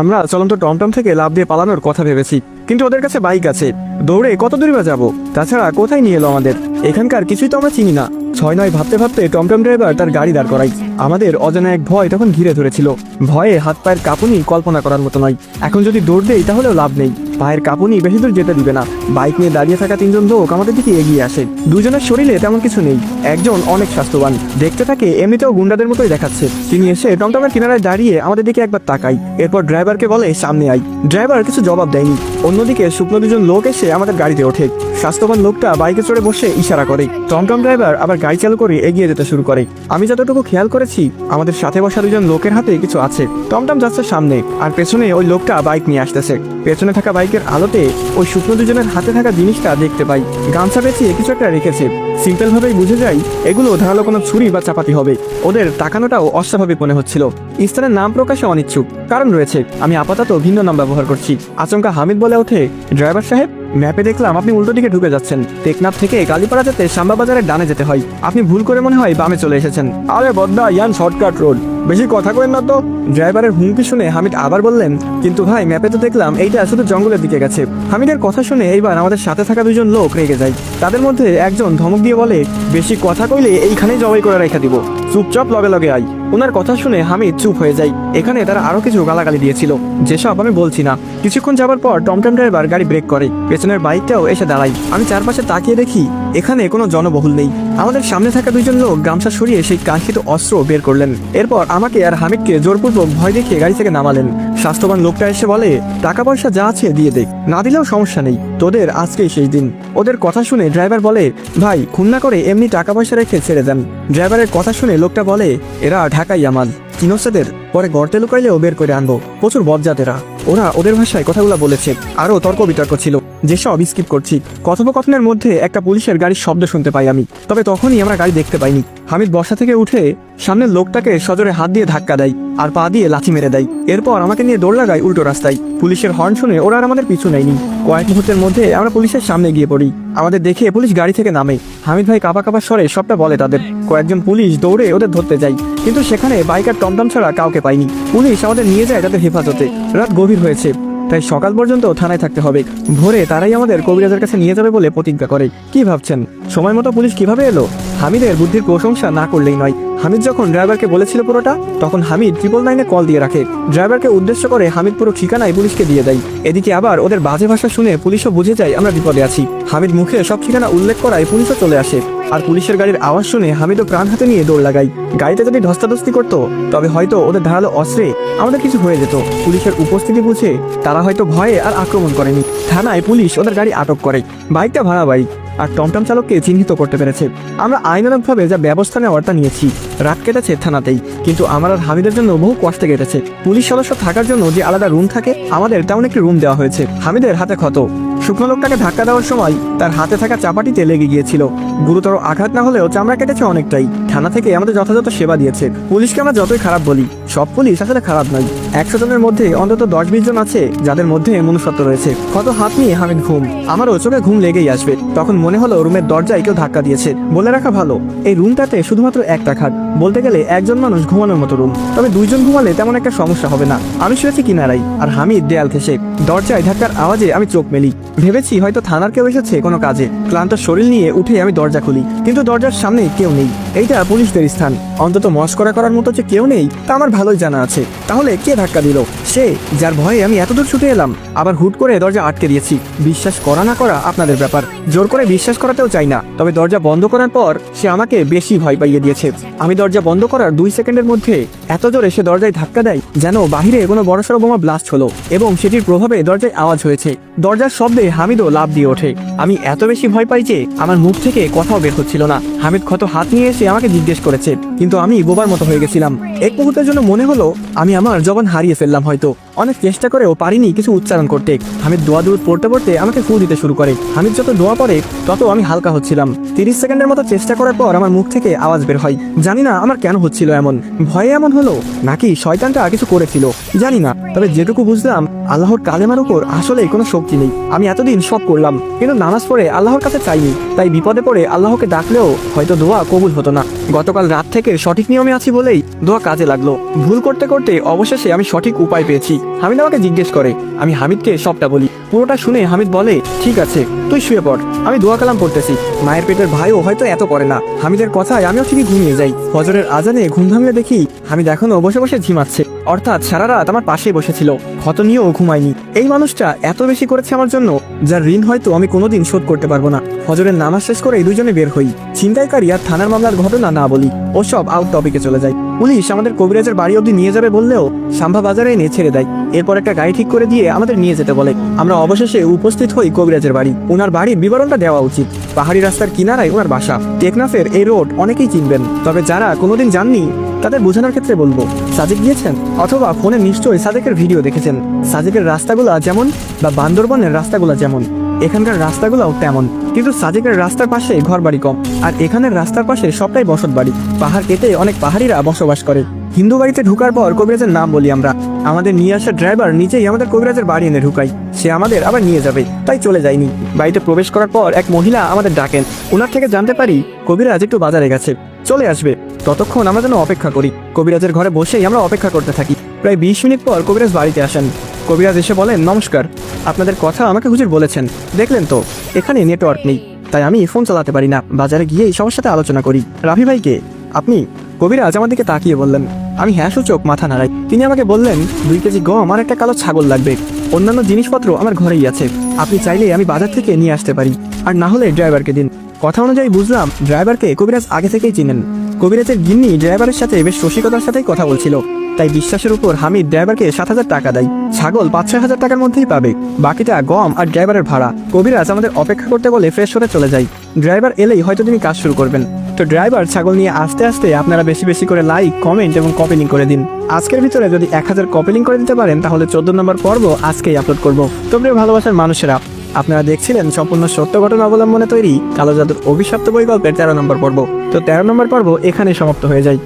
আমরা চলন্ত টমটম থেকে লাভ দিয়ে পালানোর কথা ভেবেছি, কিন্তু ওদের কাছে বাইক আছে। দৌড়ে কত দূরে বা যাব? তাছাড়া কোথায় নিয়ে এলো আমাদের? এখানকার কিছুই তো আমরা চিনি না। ছয় নয় ভাবতে ভাবতে টমটম ড্রাইভার তার গাড়ি দাঁড় করাই আমাদের অজানা এক ভয় তখন ঘিরে ধরেছিল। ভয়ে হাত পায়ের কাঁপুনি কল্পনা করার মতো নয়। এখন যদি দৌড় দেই তাহলেও লাভ নেই। পায়ের কাপুনি বেশি দূর যেতে দিবে না। বাইক নিয়ে দাঁড়িয়ে থাকা তিনজন লোক আমাদের দিকে এগিয়ে আসে। দুজনের শরীরে তেমন কিছু নেই। একজন অনেক স্বাস্থ্যবান। দেখতে থাকে এমনিতেও গুন্ডাদের মতোই দেখাচ্ছে। তিনি এসে টমটমের কিনারায় দাঁড়িয়ে আমাদের দিকে একবার তাকাই এরপর ড্রাইভারকে বলে, সামনে আই ড্রাইভার কিছু জবাব দেয়নি। অন্যদিকে শুকনো দুজন লোক এসে আমাদের গাড়িতে ওঠে। স্বাস্থ্যবান লোকটা বাইকে চড়ে বসে ইশারা করে। টমটম ড্রাইভার আবার গাড়ি চালু করে এগিয়ে যেতে শুরু করে। আমি যতটুকু খেয়াল করেছি, আমাদের সাথে বসা দুজন লোকের হাতে কিছু আছে। টমটম যাচ্ছে সামনে, আর পেছনে ওই লোকটা বাইক নিয়ে আসতেছে। পেছনে থাকা বাইকের আলোতে ওই শুকনো দুজনের হাতে থাকা জিনিসটা দেখতে পাই। গামছা পেঁচিয়ে কিছু একটা রেখেছে। সিম্পল ভাবেই বুঝে যাই এগুলো ধারালো কোনো ছুরি বা চাপাতি হবে। ওদের তাকানোটাও অস্বাভাবিক মনে হচ্ছিল। স্থানের নাম প্রকাশে অনিচ্ছুক। কারণ রয়েছে, আমি আপাতত ভিন্ন নাম ব্যবহার করছি। আচমকা হামিদ বলে ওঠে, ড্রাইভার সাহেব ম্যাপে দেখলাম আপনি উল্টো দিকে ঢুকে যাচ্ছেন। টেকনাফ থেকে কালীপাড়া যেতে সাম্বা বাজারের ডানে যেতে হয়। আপনি ভুল করে মনে হয় বামে চলে এসেছেন। আরে বদ্দা ইয়ান শর্টকাট রোড। বেশি কথা করেন না তো। ড্রাইভারের হুমকি শুনে হামিদ আবার বললেন, কিন্তু ভাই, ম্যাপে তো দেখলাম এইটা শুধু জঙ্গলের দিকে গেছে। হামিদের কথা শুনে এইবার আমাদের সাথে থাকা দুজন লোক রেগে যায়। তাদের মধ্যে একজন ধমক দিয়ে বলে, বেশি কথা কইলে এইখানেই জবাই করে রেখে দিব। চুপচাপ লগে লগে আই ওনার কথা শুনে হামিদ চুপ হয়ে যায়। এখানে তারা আরও কিছু গালাগালি দিয়েছিল। যেসব আমি বলছি না। কিছুক্ষণ যাবার পর টমটম ড্রাইভার গাড়ি ব্রেক করে। পেছনের বাইকটাও এসে দাঁড়াই আমি চারপাশে তাকিয়ে দেখি, এখানে কোনো জনবহুল নেই। আমাদের সামনে থাকা দুইজন লোক গামছা সরিয়ে সেই কাঙ্ক্ষিত অস্ত্র বের করলেন। এরপর আমাকে আর হামিদকে জোরপূর্বক ভয় দেখিয়ে গাড়ি থেকে নামালেন। স্বাস্থ্যবান লোকটা এসে বলে টাকা পয়সা যা আছে দিয়ে দেখ না দিলেও সমস্যা নেই। তোদের আজকেই সেই দিন। ওদের কথা শুনে ড্রাইভার বলে, ভাই খুন্না করে এমনি টাকা পয়সা রেখে ছেড়ে দেন। ড্রাইভারের কথা শুনে লোকটা বলে, এরা ঢাকাই আমার চিনোসেদের পরে গর্তে লুকাইলেও বের করে আনব। প্রচুর বজ্জাতেরা ওরা ওদের ভাষায় কথাগুলো বলেছে। আরও তর্ক বিতর্ক ছিল। যেসব স্কিপ করছি, কথোপকথনের মধ্যে একটা পুলিশের গাড়ির শব্দ শুনতে পাই আমি। তবে তখনই আমরা গাড়ি দেখতে পাইনি। হামিদ বসা থেকে উঠে সামনের লোকটাকে সজোরে হাত দিয়ে ধাক্কা দেয় আর পা দিয়ে লাথি মেরে দেয়। এরপর আমাকে নিয়ে দৌড় লাগায় উল্টো রাস্তায়। পুলিশের হর্ন শুনে ওরা আর আমাদের পিছু নেয়নি। কয়েক মুহূর্তের মধ্যে আমরা পুলিশের সামনে গিয়ে পড়ি। আমাদের দেখে পুলিশ গাড়ি থেকে নামে। হামিদ ভাই কাপা কাপা স্বরে সবটা বলে তাদের। কয়েকজন পুলিশ দৌড়ে ওদের ধরতে যায়। কিন্তু সেখানে বাইক আর টমটম ছাড়া কাউকে পাইনি। পুলিশ আমাদের নিয়ে যায় তাদের হেফাজতে। রাত গভীর হয়েছে। তাই সকাল পর্যন্ত থানায় থাকতে হবে। ভোরে তারাই আমাদের কবিরাজের কাছে নিয়ে যাবে বলে প্রতিজ্ঞা করে। কি ভাবছেন? সময় মতো পুলিশ কীভাবে এলো? হামিদের বুদ্ধির প্রশংসা না করলেই নয়। হামিদ যখন ড্রাইভারকে বলেছিল পুরোটা, তখন হামিদ ট্রিপল নাইনে কল দিয়ে রাখে। ড্রাইভারকে উদ্দেশ্য করে হামিদ পুরো ঠিকানায় পুলিশকে দিয়ে দেয়। এদিকে আবার ওদের বাজে ভাষা শুনে পুলিশও বুঝে যায় আমরা বিপদে আছি। হামিদ মুখে সব ঠিকানা উল্লেখ করায় পুলিশও চলে আসে। আর পুলিশের গাড়ির আওয়াজ শুনে হামিদও প্রাণ হাতে নিয়ে দৌড় লাগাই গাড়িতে যদি ধস্তাধস্তি করতো, তবে হয়তো ওদের ধারালো অস্ত্রে আমাদের কিছু হয়ে যেত। পুলিশের উপস্থিতি বুঝে তারা হয়তো ভয়ে আর আক্রমণ করেনি। থানায় পুলিশ ওদের গাড়ি আটক করে। বাইকটা ভাড়া বাইক আর টমটম চালককে চিহ্নিত করতে পেরেছে। আমরা আইনানকভাবে যা ব্যবস্থা নেওয়ার তা নিয়েছি। রাত কেটেছে থানাতেই, কিন্তু আমার আর হামিদের জন্য বহু কষ্টে কেটেছে। পুলিশ সদস্য থাকার জন্য যে আলাদা রুম থাকে, আমাদের তেমন একটি রুম দেওয়া হয়েছে। হামিদের হাতে ক্ষত। শুকনো লোকটাকে ধাক্কা দেওয়ার সময় তার হাতে থাকা চাপাটিতে লেগে গিয়েছিল। গুরুতর আঘাত না হলেও চামড়া কেটেছে অনেকটাই। থানা থেকে আমাদের যথাযথ সেবা দিয়েছে। পুলিশকে আমরা যতই খারাপ বলি সব পুলিশ আসলে খারাপ নয়। একশো জনের মধ্যে অন্তত দশ বিশ জন আছে যাদের মধ্যে মনুষ্যত্ব রয়েছে। কত হাত নিয়ে হামিদ ঘুম? আমারও চোখে ঘুম লেগেই আসবে। তখন মনে হলো রুমের দরজায় কেউ ধাক্কা দিয়েছে। বলে রাখা ভালো, এই রুমটাতে শুধুমাত্র একটা খাট। বলতে গেলে একজন মানুষ ঘুমানোর মতো রুম। তবে দুইজন ঘুমালে তেমন একটা সমস্যা হবে না। আমি শুয়েছি কিনারাই আর হামিদ দেয়াল ঘেসে দরজায় ধাক্কার আওয়াজে আমি চোখ মেলি। ভেবেছি হয়তো থানার কেউ এসেছে কোনো কাজে। ক্লান্ত শরীর নিয়ে উঠে আমি দরজা খুলি। কিন্তু দরজার সামনে কেউ নেই। এইটা পুলিশদের স্থান। অন্তত মস্করা করার মতো যে কেউ নেই, তা আমার ভালোই জানা আছে। তাহলে কে ধাক্কা দিল? সে, যার ভয়ে আমি এতদূর ছুটে এলাম। আবার হুট করে দরজা আটকে দিয়েছি। বিশ্বাস করা না করা আপনাদের ব্যাপার। জোর করে বিশ্বাস করাতেও চাই না। তবে দরজা বন্ধ করার পর সে আমাকে বেশি ভয় পাইয়ে দিয়েছে। আমি দরজা বন্ধ করার দুই সেকেন্ডের মধ্যে এত জোরে সে দরজায় ধাক্কা দেয় যেন বাহিরে কোনো বড়সড় বোমা ব্লাস্ট হলো এবং সেটির প্রভাবে দরজায় আওয়াজ হয়েছে। দরজার শব্দে হামিদও লাভ দিয়ে ওঠে। আমি এত বেশি ভয় পাই যে আমার মুখ থেকে কথাও বের হচ্ছিল না। হামিদ ক্ষত হাত নিয়ে এসে আমাকে জিজ্ঞেস করেছে, কিন্তু আমি বোবার মতো হয়ে গেছিলাম। এক মুহূর্তের জন্য মনে হলো আমি আমার জবান হারিয়ে ফেললাম হয়তো। অনেক চেষ্টা করেও পারিনি কিছু উচ্চারণ করতে। হামিদ দোয়া দূর পড়তে পড়তে আমাকে ফু দিতে শুরু করে। হামিদ যত দোয়া পড়ে, তত আমি হালকা হচ্ছিলাম। তিরিশ সেকেন্ডের মতো চেষ্টা করার পর আমার মুখ থেকে আওয়াজ বের হয়। জানি না আমার কেন হচ্ছিল এমন। ভয়ে এমন হলো নাকি শয়তানটা কিছু করেছিল? জানি না। তবে যেটুকু বুঝলাম, আল্লাহর কালেমার উপর আসলেই কোনো শক্তি নেই। আমি এতদিন সব করলাম, কিন্তু নামাজ পড়ে আল্লাহর কাছে চাইনি। তাই বিপদে পড়ে আল্লাহকে ডাকলেও হয়তো দোয়া কবুল হতো না। গতকাল রাত থেকে সঠিক নিয়মে আছি বলেই দোয়া কাজে লাগল। ভুল করতে করতে অবশেষে আমি সঠিক উপায় পেয়েছি। হামিদ আমাকে জিজ্ঞেস করে, আমি হামিদকে সবটা বলি। পুরোটা শুনে হামিদ বলে, ঠিক আছে, তুই শুয়ে পড়। আমি দোয়া কালাম করতেছি মায়ের পেটের ভাইও হয়তো এত করে না। হামিদের কথায় আমিও ঠিকই ঘুমিয়ে যাই। ফজরের আজানে ঘুম ভাঙলে দেখি হামিদ এখনও বসে বসে ঝিমাচ্ছে। অর্থাৎ সারা রাত আমার পাশেই বসেছিল, ক্ষত নিয়েও ঘুমায়নি। এই মানুষটা এত বেশি করেছে আমার জন্য, যার ঋণ হয়তো আমি কোনোদিন শোধ করতে পারব না। হজরের নামাজ শেষ করে এই দুজনে বের হই। ছিনতাইকারী আর থানার মামলার ঘটনা না বলি ওসব আউট টপিকে চলে যায়। পুলিশ আমাদের কবিরাজের বাড়ি অবধি নিয়ে যাবে বললেও সাম্ভা বাজারে এনে ছেড়ে দেয়। এরপর একটা গাড়ি ঠিক করে দিয়ে আমাদের নিয়ে যেতে বলে। আমরা অবশেষে উপস্থিত হই কবিরাজের বাড়ি। ওনার বাড়ির বিবরণটা দেওয়া উচিত। পাহাড়ি রাস্তার কিনারায় ওনার বাসা। টেকনাফের এই রোড অনেকেই চিনবেন। তবে যারা কোনোদিন যাননি তাদের বোঝানোর ক্ষেত্রে বলব সাজেক গিয়েছেন? অথবা ফোনে নিশ্চয়ই সাজেকের ভিডিও দেখেছেন। সাজেকের রাস্তাগুলা যেমন, বা বান্দরবনের রাস্তাগুলা যেমন। এখানকার রাস্তাগুলোও তেমন। কিন্তু সাজেকের রাস্তার পাশে ঘর বাড়ি কম। আর এখানের রাস্তার পাশে সবটাই বসত বাড়ি পাহাড় কেটে অনেক পাহাড়িরা বসবাস করে। হিন্দু বাড়িতে ঢুকার পর কবিরাজের নাম বলি আমরা। আমাদের নিয়ে আসা ড্রাইভার নিজেই আমাদের কবিরাজের বাড়ি এনে ঢুকাই সে আমাদের আবার নিয়ে যাবে। তাই চলে যায়নি। বাড়িতে প্রবেশ করার পর এক মহিলা আমাদের ডাকেন। ওনার থেকে জানতে পারি, কবিরাজ একটু বাজারে গেছে। চলে আসবে। ততক্ষণ আমরা যেন অপেক্ষা করি। কবিরাজের ঘরে বসেই আমরা অপেক্ষা করতে থাকি। প্রায় বিশ মিনিট পর কবিরাজ বাড়িতে আসেন। কবিরাজ এসে বলেন, নমস্কার। আপনাদের কথা আমাকে হুজুর বলেছেন। দেখলেন তো, এখানে নেটওয়ার্ক নেই। তাই আমি ফোন চালাতে পারি না। বাজারে গিয়েই সবার সাথে আলোচনা করি। রাফি ভাইকে, আপনি? কবিরাজ আমার দিকে তাকিয়ে বললেন, আমি হ্যাঁ সূচক, মাথা নাড়াই। তিনি আমাকে বললেন, দুই কেজি গম আর একটা কালো ছাগল লাগবে। অন্যান্য জিনিসপত্র আমার ঘরেই আছে। আপনি চাইলে আমি বাজার থেকে নিয়ে আসতে পারি। আর না হলে ড্রাইভারকে দিন। কথা অনুযায়ী বুঝলাম, ড্রাইভারকে কবিরাজ আগে থেকেই চিনেন। কবিরাজের গিন্নি ড্রাইভারের সাথে বেশ রসিকতার সাথেই কথা বলছিল। তাই বিশ্বাসের উপর হামিদ ড্রাইভারকে সাত হাজার টাকা দেয়। ছাগল পাঁচ ছয় হাজার টাকার মধ্যেই পাবে। বাকিটা গম আর ড্রাইভারের ভাড়া। কবিরাজ আমাদের অপেক্ষা করতে বলে ফ্রেশ হতে চলে যায়। ড্রাইভার এলেই হয়তো তিনি কাজ শুরু করবেন। তো ড্রাইভার ছাগল নিয়ে আস্তে আস্তে আপনারা বেশি বেশি করে লাইক কমেন্ট এবং কপিলিং করে দিন। আজকের ভিতরে যদি এক হাজার কপিলিং করে দিতে পারেন, তাহলে চোদ্দ নম্বর পর্ব আজকেই আপলোড করব। তোমরা ভালোবাসার মানুষেরা আপনারা দেখছিলেন সম্পূর্ণ সত্য ঘটনা অবলম্বনে তৈরি কালো জাদুর অভিশপ্ত বই গল্পের তেরো নম্বর পর্ব। তো তেরো নম্বর পর্ব এখানে সমাপ্ত হয়ে যায়।